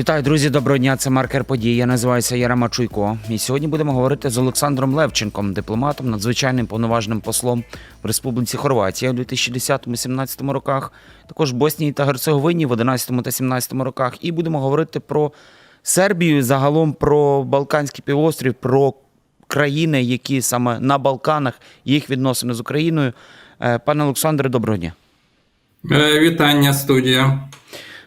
Вітаю, друзі! Доброго дня. Це маркер подій. Я називаюся Ярема Чуйко. І сьогодні будемо говорити з Олександром Левченком, дипломатом, надзвичайним повноважним послом в Республіці Хорватія у 2010-17 роках, також Боснії та Герцеговині в 11 та 17 роках. І будемо говорити про Сербію, загалом про Балканський півострів, про країни, які саме на Балканах їх відносини з Україною. Е, Пане Олександре, доброго дня. Е, Вітання, студія.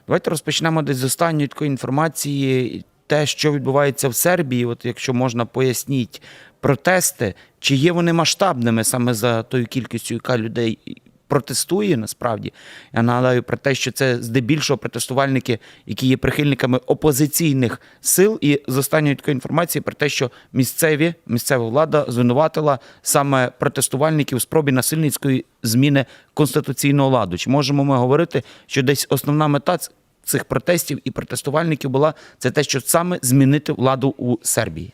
Давайте розпочнемо десь з останньої такої інформації. Те, що відбувається в Сербії, от якщо можна поясніть протести, чи є вони масштабними саме за тою кількістю, яка людей протестує насправді. Я нагадаю про те, що це здебільшого протестувальники, які є прихильниками опозиційних сил, і з останньої такої інформації про те, що місцеві місцева влада звинуватила саме протестувальників у спробі насильницької зміни конституційного ладу. Чи можемо ми говорити, що десь основна мета цих протестів і протестувальників була це те, що саме змінити владу у Сербії?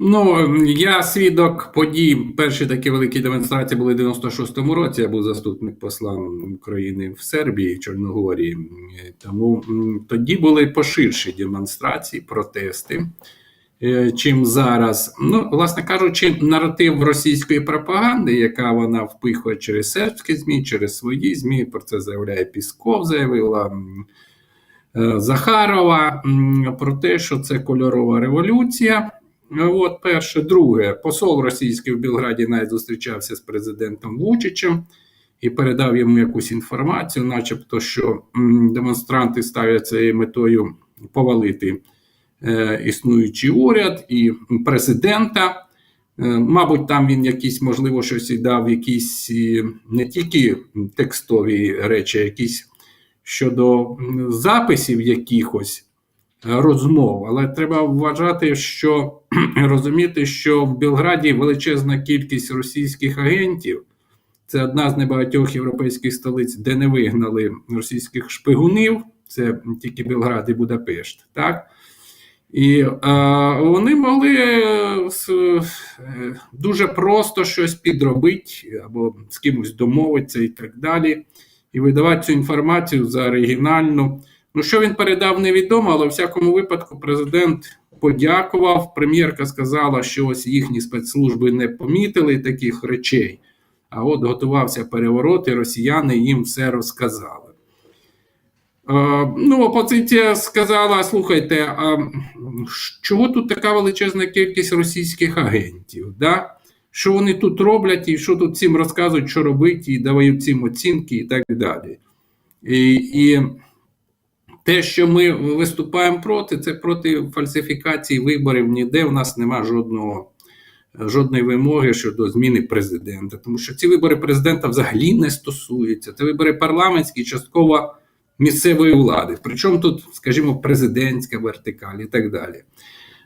Ну, я свідок подій. Перші такі великі демонстрації були в 96-му році. Я був заступник посла України в Сербії, Чорногорії. Тому тоді були поширші демонстрації, протести. е, Чим зараз, ну, власне кажучи, наратив російської пропаганди, яка вона впихує через сербські ЗМІ, через свої ЗМІ, про це заявляє Пісков, заявила е, Захарова, про те, що це кольорова революція. От перше, друге, посол російський в Білграді навіть зустрічався з президентом Вучичем і передав йому якусь інформацію, начебто, що демонстранти ставлять цією метою повалити е, існуючий уряд і президента. Е, Мабуть, там він якісь, можливо, щось і дав, якісь не тільки текстові речі, якісь щодо записів якихось е, розмов. Але треба вважати, що розуміти, що в Білграді величезна кількість російських агентів. Це одна з небагатьох європейських столиць, де не вигнали російських шпигунів. Це тільки Білград і Будапешт. Так? І е, вони могли е, е, дуже просто щось підробити або з кимось домовитися і так далі. І видавати цю інформацію за оригінальну. Ну, що він передав, невідомо, але в всякому випадку президент подякував. Прем'єрка сказала, що ось їхні спецслужби не помітили таких речей. А от готувався переворот, і росіяни їм все розказали. Е, ну, опозиція сказала: слухайте, а чого тут така величезна кількість російських агентів? Да? Що вони тут роблять, і що тут всім розказують, що робити, і дають цим оцінки, і так далі. І, і те, що ми виступаємо проти, це проти фальсифікації виборів. Ніде в нас нема жодного, жодної вимоги щодо зміни президента. Тому що ці вибори президента взагалі не стосуються. Це вибори парламентські, частково місцевої влади. Причому тут, скажімо, президентська вертикаль і так далі.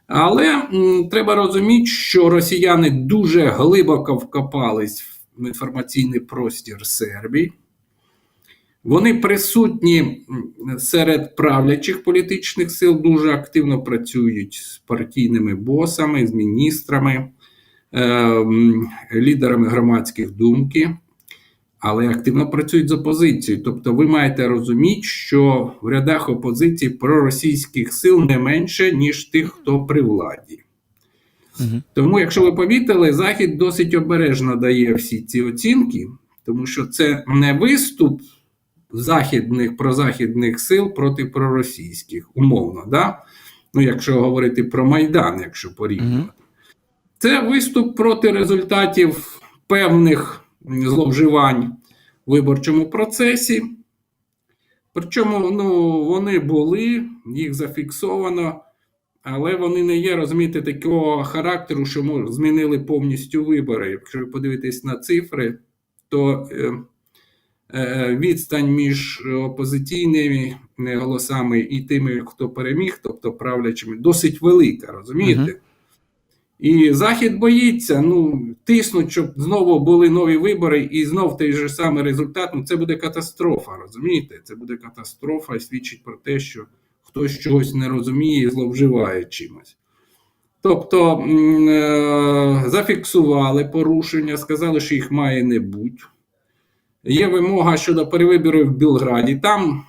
Але м, треба розуміти, що росіяни дуже глибоко вкопались в інформаційний простір Сербії. Вони присутні серед правлячих політичних сил, дуже активно працюють з партійними босами, з міністрами, е, лідерами громадських думки, але активно працюють з опозицією. Тобто, ви маєте розуміти, що в рядах опозиції проросійських сил не менше, ніж тих, хто при владі. Угу. Тому, якщо ви помітили, Захід досить обережно дає всі ці оцінки, тому що це не виступ західних прозахідних сил проти проросійських, умовно, да? ну, якщо говорити про Майдан, якщо порівнювати. Це виступ проти результатів певних зловживань в виборчому процесі. Причому ну, вони були, їх зафіксовано, але вони не є, розумієте, такого характеру, що змінили повністю вибори. Якщо ви подивитесь на цифри, то е, відстань між опозиційними е, голосами і тими, хто переміг, тобто правлячими, досить велика, розумієте? Мгм. І Захід боїться, ну, тиснуть, щоб знову були нові вибори і знов той же самий результат. Ну, це буде катастрофа, розумієте? Це буде катастрофа і свідчить про те, що хтось чогось не розуміє і зловживає чимось. Тобто е, зафіксували порушення, сказали, що їх має не бути. Є вимога щодо перевиборів в Білграді. Там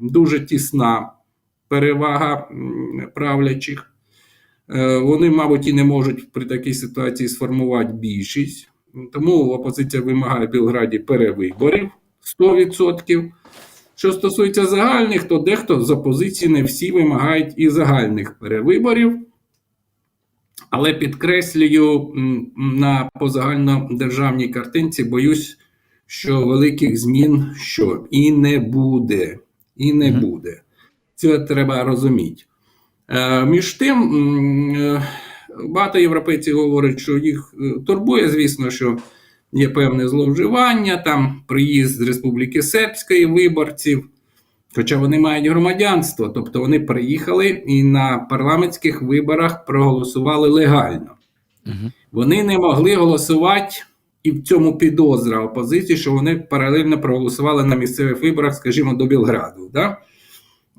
дуже тісна перевага правлячих. Е, Вони, мабуть, і не можуть при такій ситуації сформувати більшість. Тому опозиція вимагає в Білграді перевиборів 100%. Що стосується загальних, то дехто з опозиції не всі вимагають і загальних перевиборів. Але підкреслюю, на позагальнодержавній картинці, боюсь, що великих змін що і не буде. І не буде. Це треба розуміти. Е, між тим, е, багато європейців говорять, що їх е, турбує, звісно, що є певне зловживання, там приїзд з Республіки Сербської виборців. Хоча вони мають громадянство, тобто вони приїхали і на парламентських виборах проголосували легально. Мгм. Вони не могли голосувати, і в цьому підозра опозиції, що вони паралельно проголосували на місцевих виборах, скажімо, до Білграду. Да?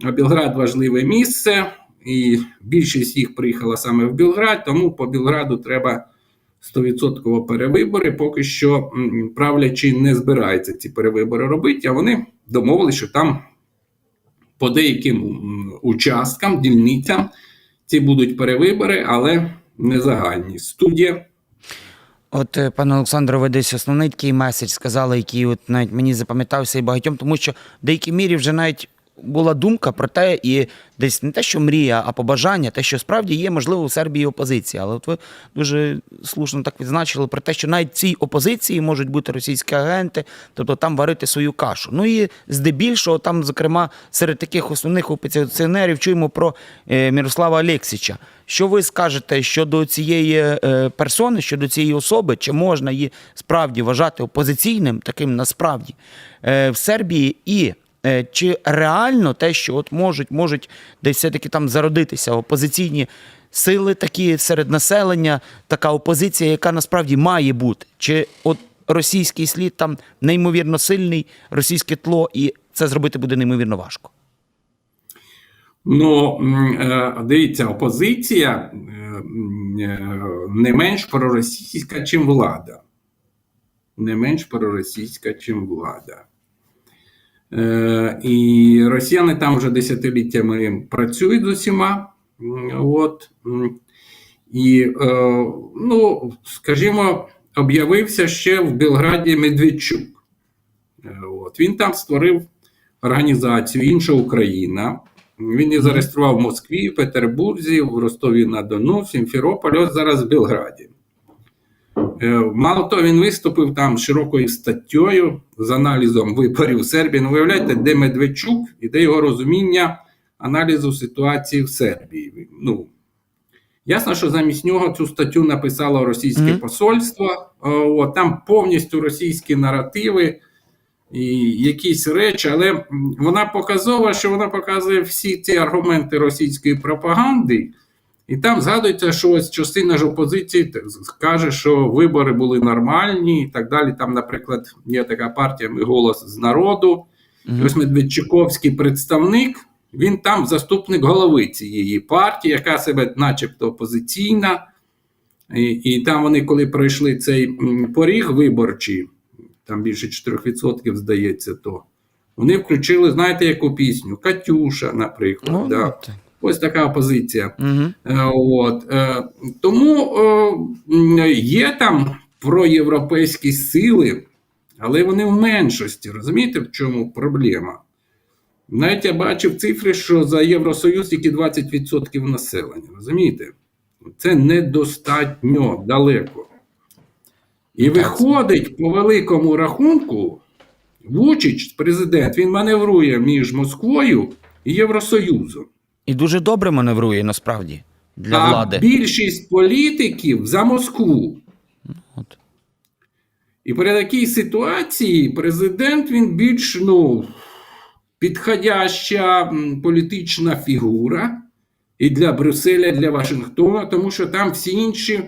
А Білград важливе місце, і більшість їх приїхала саме в Білград, тому по Білграду треба 100% перевибори. Поки що правлячі не збираються ці перевибори робити, а вони домовилися, що там по деяким участкам, дільницям ці будуть перевибори, але не загальні. Студія. От, е, пане Олександре, ви десь основний такий меседж сказали, який от навіть мені запам'ятався і багатьом, тому що в деякій мірі вже навіть була думка про те, і десь не те, що мрія, а побажання, те, що справді є, можливо, у Сербії опозиція. Але от ви дуже слушно так відзначили про те, що навіть цій опозиції можуть бути російські агенти, тобто там варити свою кашу. Ну і здебільшого, там, зокрема, серед таких основних опозиціонерів чуємо про е, Мірослава Алєксіча. Що ви скажете щодо цієї е, персони, щодо цієї особи, чи можна її справді вважати опозиційним, таким насправді е, в Сербії, і чи реально те, що от можуть, можуть десь все-таки там зародитися опозиційні сили, такі серед населення, така опозиція, яка насправді має бути? Чи от російський слід там неймовірно сильний, російське тло, і це зробити буде неймовірно важко? Ну, е, дивіться, опозиція е, е, не менш проросійська, чим влада. Не менш проросійська, чим влада. Е, І росіяни там вже десятиліттями працюють з усіма. От. І, е, ну, скажімо, об'явився ще в Білграді Медведчук. Е, От. Він там створив організацію Інша Україна. Він її зареєстрував в Москві, в Петербурзі, в Ростові на Дону, в Сімферополі, ось зараз в Білграді. Е, Мало того, він виступив там широкою статтєю з аналізом виборів в Сербії. Ну, виявляєте, де Медведчук і де його розуміння аналізу ситуації в Сербії. Ну, ясно, що замість нього цю статтю написало російське Мгм. посольство. Е, От, там повністю російські наративи і якісь речі, але вона показова, що вона показує всі ці аргументи російської пропаганди. І там згадується, що ось частина ж опозиції каже, що вибори були нормальні і так далі. Там, наприклад, є така партія «Ми голос з народу. І ось Медведчуковський представник, він там заступник голови цієї партії, яка себе начебто опозиційна. І, і там вони, коли пройшли цей поріг виборчий, там більше 4%, здається, то вони включили, знаєте, яку пісню? Катюша, наприклад. Ну, да. Ось така опозиція. Угу. Е, От, е, тому е, є там проєвропейські сили, але вони в меншості. Розумієте, в чому проблема? Навіть я бачив цифри, що за Євросоюз тільки 20% населення. Розумієте? Це недостатньо далеко. І виходить по великому рахунку, Вучич, президент, він маневрує між Москвою і Євросоюзом. І дуже добре маневрує насправді для а влади. більшість політиків за Москву. От. І при такій ситуації президент він більш ну, підходяща політична фігура і для Брюсселя, і для Вашингтона, тому що там всі інші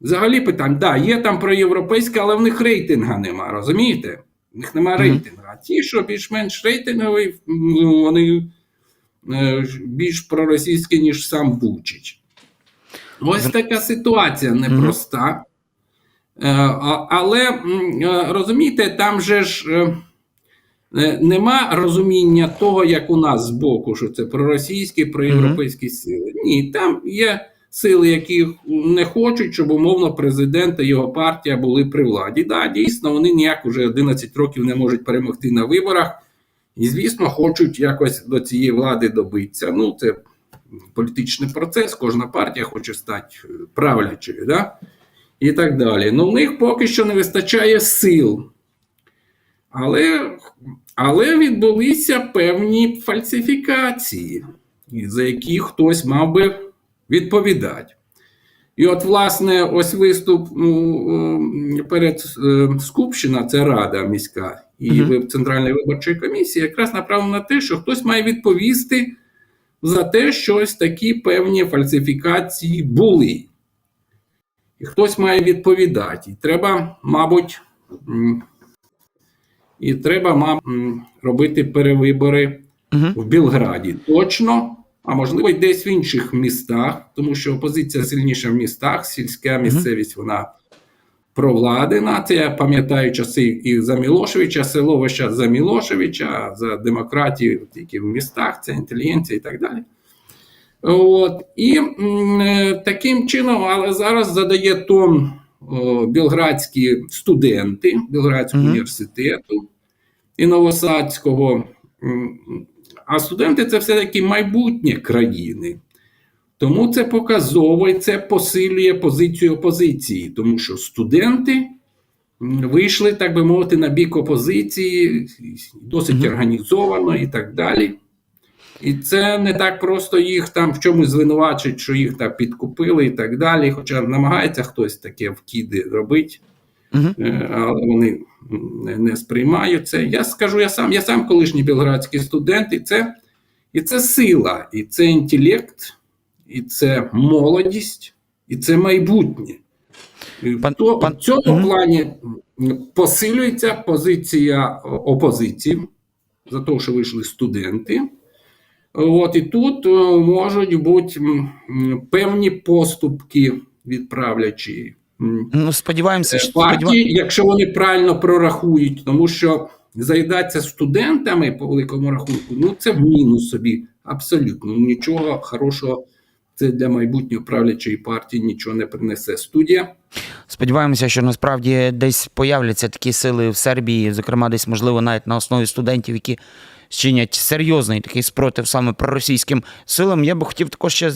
взагалі питань. Да, є там проєвропейське, але в них рейтинга нема, розумієте? В них нема рейтингу. А ті, що більш-менш рейтингові, ну, вони більш проросійські, ніж сам Бучич. Ось така ситуація непроста. Е, Але е, розумієте, там же ж е, е, нема розуміння того, як у нас збоку, що це проросійські, проєвропейські сили. Ні, там є сили, які не хочуть, щоб умовно президент і його партія були при владі. Да, дійсно, вони ніяк уже 11 років не можуть перемогти на виборах. І, звісно, хочуть якось до цієї влади добитися. Ну, це політичний процес, кожна партія хоче стати е, правлячою, да? і так далі. Ну, в них поки що не вистачає сил. Але, але відбулися певні фальсифікації, за які хтось мав би відповідати. І от, власне, ось виступ ну, е, перед е, Скупщина, це Рада міська і Мгм. ви- Центральної виборчої комісії, якраз направлено на те, що хтось має відповісти за те, що ось такі певні фальсифікації були. І хтось має відповідати. І треба, мабуть, і треба, мабуть, робити перевибори Угу. в Білграді. Точно, а можливо, й десь в інших містах, тому що опозиція сильніша в містах, сільська місцевість вона провладена. Це я пам'ятаю часи і за Мілошевича, село весь час за Мілошевича, за демократію тільки в містах, це інтелігенція і так далі. От. І е, таким чином, але зараз задає тон о, білградські студенти Білградського Мгм. університету і Новосадського. А студенти це все-таки майбутнє країни. Тому це показово і це посилює позицію опозиції, тому що студенти вийшли, так би мовити, на бік опозиції досить організовано і так далі. І це не так просто їх там в чомусь звинувачить, що їх так підкупили і так далі. Хоча намагається хтось таке вкиди робити, е, але вони не, не сприймають це. Я скажу, я сам, я сам колишній білградський студент, і це, і це сила, і це інтелект, і це молодість, і це майбутнє. Пан- То, пан- в цьому плані посилюється позиція опозиції за те, що вийшли студенти. От і тут е, можуть бути певні поступки відправлячі м, Ну, сподіваємося, що партії, сподіваємося. якщо вони правильно прорахують, тому що заїдатися студентами по великому рахунку, ну це в мінус собі. Абсолютно Ну, нічого хорошого це для майбутньої правлячої партії нічого не принесе. Студія. Сподіваємося, що насправді десь появляться такі сили в Сербії, зокрема, десь можливо навіть на основі студентів, які чинять серйозний такий спротив саме проросійським силам. Я би хотів також ще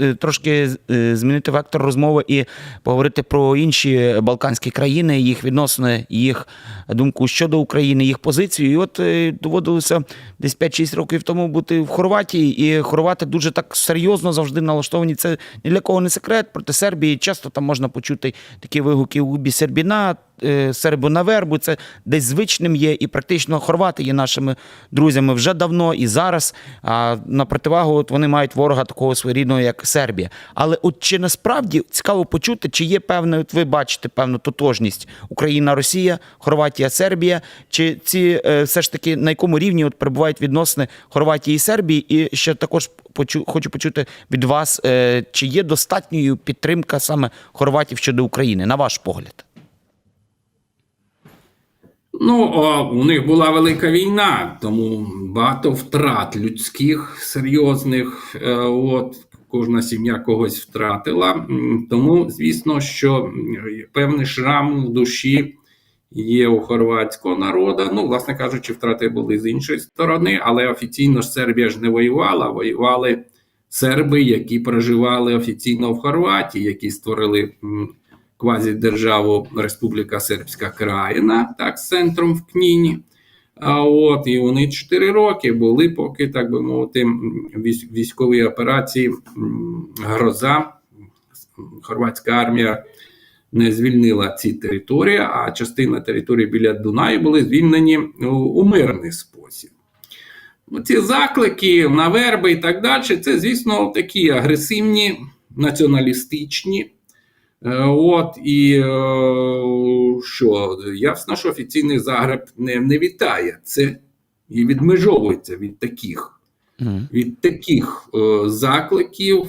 е, трошки е, змінити вектор розмови і поговорити про інші балканські країни, їх відносини, їх думку щодо України, їх позицію. І от е, доводилося десь 5-6 років тому бути в Хорватії, і хорвати дуже так серйозно завжди налаштовані. Це ні для кого не секрет. Проти Сербії часто там можна почути такі вигуки Убі Сербіна, е, Сербу на вербу. Це десь звичним є, і практично хорвати є нашими друзями вже давно і зараз. А на противагу, от вони мають ворога такого своєрідного, як Сербія. Але от чи насправді цікаво почути, чи є певне, от ви бачите певну тотожність Україна, Росія, Хорватія, Сербія, чи ці е, все ж таки на якому рівні от перебувають відносини Хорватії і Сербії? І ще також почу, хочу почути від вас, е, чи є достатньою підтримка саме хорватів щодо України, на ваш погляд? Ну, о, у них була велика війна, тому багато втрат людських серйозних. Е, От кожна сім'я когось втратила. Тому, звісно, що певний шрам в душі є у хорватського народу. Ну, власне кажучи, втрати були з іншої сторони, але офіційно ж Сербія ж не воювала. Воювали серби, які проживали офіційно в Хорватії, які створили. Квазідержаву Республіка Сербська Країна, так, з центром в Кніні. А от і вони 4 роки були, поки, так би мовити, військові операції Гроза, хорватська армія не звільнила ці території, а частина території біля Дунаю були звільнені у, у мирний спосіб. Ну, Ці заклики на верби і так далі, це, звісно, такі агресивні, націоналістичні. Е, От і е, що ясно, що офіційний Загреб не, не вітає це і відмежовується від таких, від таких е, закликів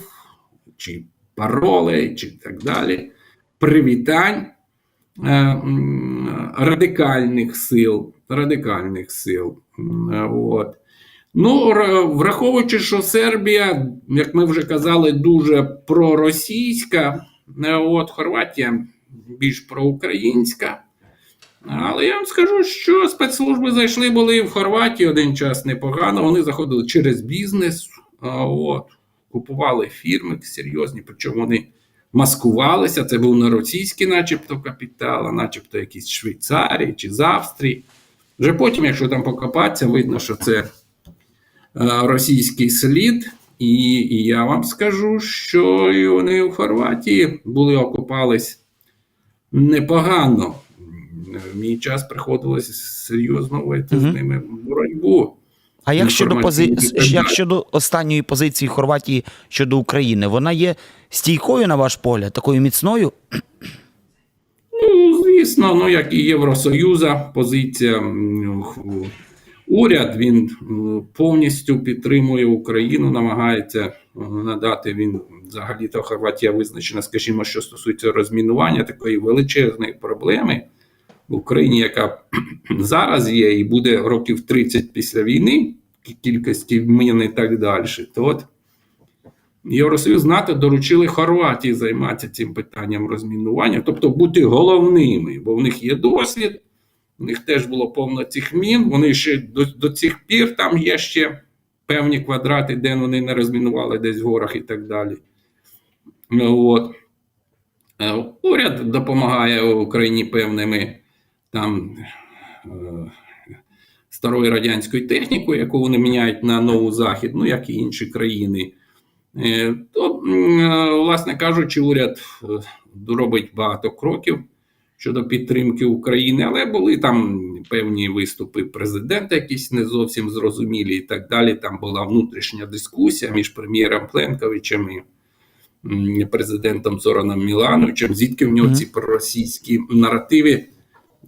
чи паролей, чи так далі, привітань. е, радикальних сил. Радикальних сил. От. Ну, враховуючи, що Сербія, як ми вже казали, дуже проросійська, от Хорватія більш проукраїнська. Але я вам скажу, що спецслужби зайшли були в Хорватії один час непогано. Вони заходили через бізнес, от, купували фірми серйозні, причому вони маскувалися. Це був не російський, начебто, капітал, а начебто якісь Швейцарії чи з Австрії. Вже потім, якщо там покопатися, видно, що це е, російський слід. І, і я вам скажу, що і вони у Хорватії були окупались непогано. В мій час приходилось серйозно вийти з ними в боротьбу. А як щодо, пози... Як щодо останньої позиції Хорватії щодо України, вона є стійкою, на ваш погляд, такою міцною? Ну, звісно, ну як і Євросоюза, позиція уряд він повністю підтримує Україну, намагається надати він взагалі-то Хорватія визначена, скажімо, що стосується розмінування такої величезної проблеми в Україні, яка зараз є, і буде років 30 після війни, кількості мін і так далі. То от Євросоюз НАТО доручили Хорватії займатися цим питанням розмінування, тобто бути головними, бо в них є досвід, в них теж було повно цих мін. Вони ще до, до цих пір там є ще певні квадрати, де вони не розмінували десь в горах і так далі. Ну, От. Е, Уряд допомагає Україні певними там е, старою радянською технікою, яку вони міняють на нову західну, як і інші країни. Е, То, власне кажучи, уряд робить багато кроків щодо підтримки України, але були там певні виступи президента, якісь не зовсім зрозумілі, і так далі. Там була внутрішня дискусія між прем'єром Пленковичем і президентом Зораном Мілановичем, звідки в нього ці проросійські наративи.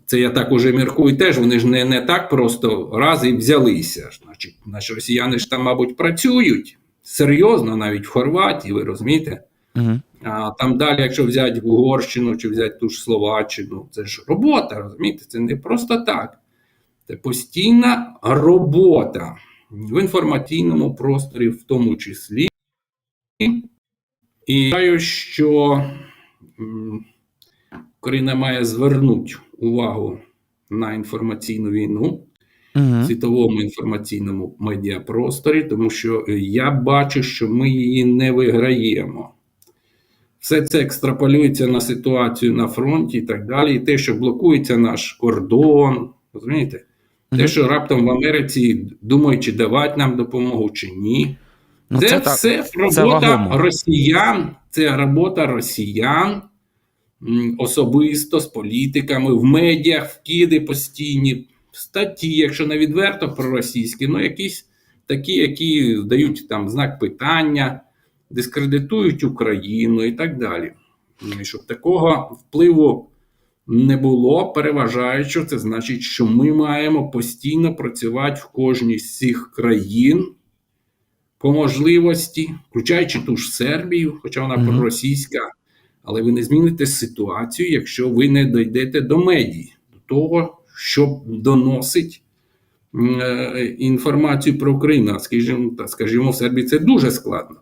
Це я так уже міркую теж. Вони ж не, не так просто раз і взялися. Значить, наші росіяни ж там, мабуть, працюють серйозно, навіть в Хорватії, ви розумієте? Угу. А там далі, якщо взяти Угорщину чи взяти ту ж Словаччину, це ж робота, розумієте? Це не просто так. Це постійна робота в інформаційному просторі, в тому числі. І вважаю, що Україна має звернути увагу на інформаційну війну в світовому інформаційному медіапросторі, тому що я бачу, що ми її не виграємо. Все це екстраполюється на ситуацію на фронті і так далі. І те, що блокується наш кордон, розумієте? Те, що раптом в Америці думають, чи давати нам допомогу, чи ні. Ну, це, це все це робота вагомо. росіян, це робота росіян особисто з політиками в медіах, вкиди постійні, статті, якщо не відверто проросійські, ну якісь такі, які дають там знак питання, дискредитують Україну і так далі. І щоб такого впливу не було, переважаючи, це значить, що ми маємо постійно працювати в кожній з цих країн по можливості, включаючи ту ж Сербію, хоча вона Мгм. проросійська, але ви не зміните ситуацію, якщо ви не дійдете до медій, до того, що доносить е, інформацію про Україну. Скажімо, скажімо, в Сербії це дуже складно.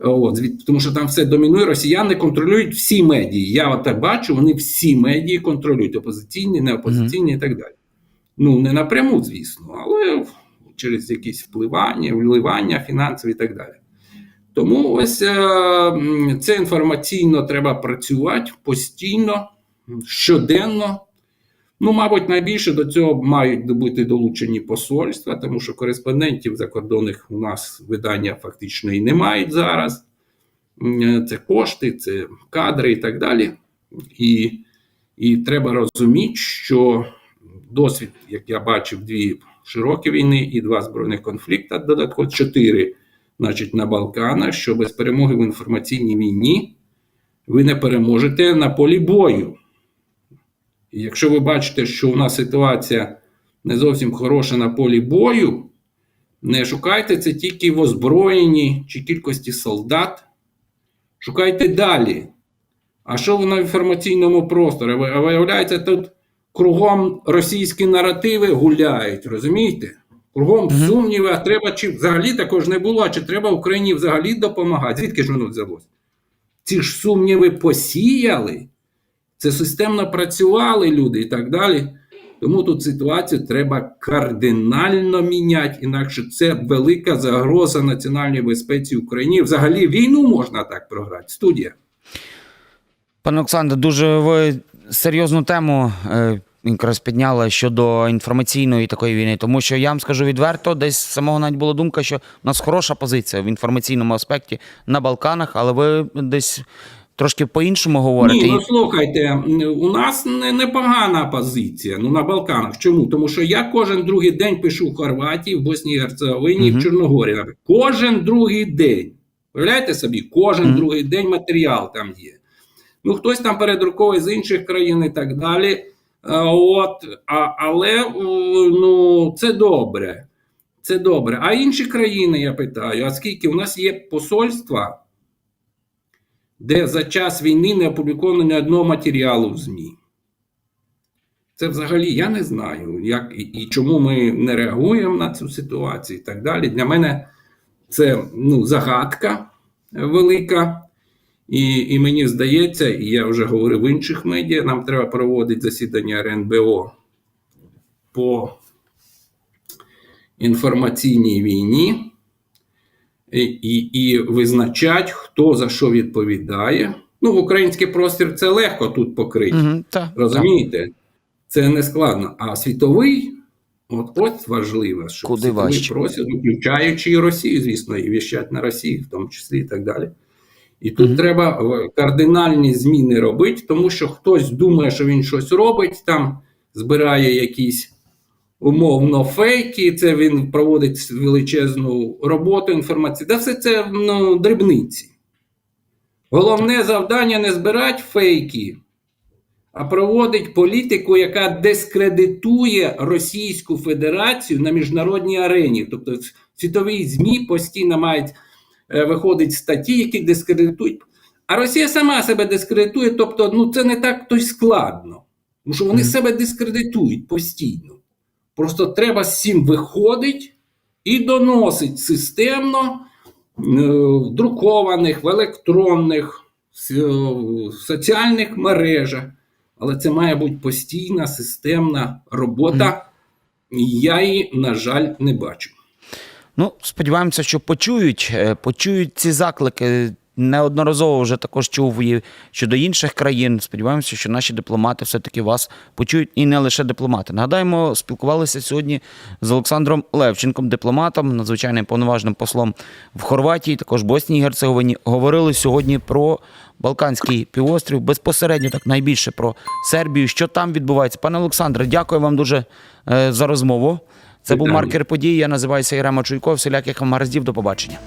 От, тому що там все домінує, росіяни контролюють всі медії. Я от так бачу, вони всі медії контролюють, опозиційні, неопозиційні і так далі. Ну, не напряму, звісно, але через якісь впливання, вливання фінансові і так далі. Тому ось е, це інформаційно треба працювати постійно, щоденно. Ну, мабуть, найбільше до цього мають бути долучені посольства, тому що кореспондентів закордонних у нас видання фактично і не мають зараз. Це кошти, це кадри і так далі. І, і треба розуміти, що досвід, як я бачив, дві широкі війни і два збройних конфлікти, додатково чотири, значить, на Балканах, що без перемоги в інформаційній війні ви не переможете на полі бою. І якщо ви бачите, що у нас ситуація не зовсім хороша на полі бою, не шукайте це тільки в озброєнні чи кількості солдат. Шукайте далі. А що в інформаційному просторі? А виявляється, тут кругом російські наративи гуляють, розумієте? Кругом сумніви, а треба чи взагалі також не було, а чи треба Україні взагалі допомагати? Звідки ж воно взялось? Ці ж сумніви посіяли, це системно працювали люди і так далі. Тому тут ситуацію треба кардинально міняти, інакше це велика загроза національній безпеці України. Взагалі війну можна так програти. Студія. Пане Олександре, дуже ви серйозну тему е, якраз підняли щодо інформаційної такої війни, тому що я вам скажу відверто, десь самого навіть була думка, що в нас хороша позиція в інформаційному аспекті на Балканах, але ви десь трошки по-іншому говорите. Ні, ну слухайте, у нас не, непогана позиція ну, на Балканах. Чому? Тому що я кожен другий день пишу в Хорватії, в Босній і Герцеговині, Мгм. в наприклад. Кожен другий день. Уявляєте собі, кожен Мгм. другий день матеріал там є. Ну, хтось там передруковує з інших країн і так далі. От, а, але ну, це добре. Це добре. А інші країни, я питаю, а скільки у нас є посольства, де за час війни не опубліковано ні одного матеріалу в ЗМІ? Це взагалі я не знаю, як і, і чому ми не реагуємо на цю ситуацію і так далі. Для мене це ну, загадка велика. І, і мені здається, і я вже говорив в інших медіа, нам треба проводити засідання РНБО по інформаційній війні і, і, і визначати, хто за що відповідає. Ну, в український простір це легко тут покрити. Мгм, та, Розумієте? Це не складно. А світовий, от ось важливо, що Куди світовий важче. простір, включаючи і Росію, звісно, і віщать на Росії, в тому числі і так далі. І тут Мгм. треба е, кардинальні зміни робити, тому що хтось думає, що він щось робить, там збирає якісь умовно фейки, це він проводить величезну роботу інформації. Да все це ну, дрібниці. Головне завдання не збирати фейки, а проводить політику, яка дискредитує Російську Федерацію на міжнародній арені. Тобто світові ЗМІ постійно мають е, виходить статті, які дискредитують. А Росія сама себе дискредитує, тобто ну, це не так то й складно. Тому що вони Мгм. себе дискредитують постійно. Просто треба з цим виходить і доносить системно е, в друкованих, в електронних, в соціальних мережах. Але це має бути постійна системна робота. Я її, на жаль, не бачу. Ну, сподіваємося, що почують, е, почують ці заклики. Неодноразово вже також чув і щодо інших країн. Сподіваємося, що наші дипломати все-таки вас почують і не лише дипломати. Нагадаємо, спілкувалися сьогодні з Олександром Левченком, дипломатом, надзвичайним повноважним послом в Хорватії, також Боснії і Герцеговині. Говорили сьогодні про Балканський півострів, безпосередньо так найбільше про Сербію. Що там відбувається? Пане Олександре, дякую вам дуже е, за розмову. Це був маркер подій. Я називаюся Єрема Чуйков. Всіляких вам гараздів. До побачення.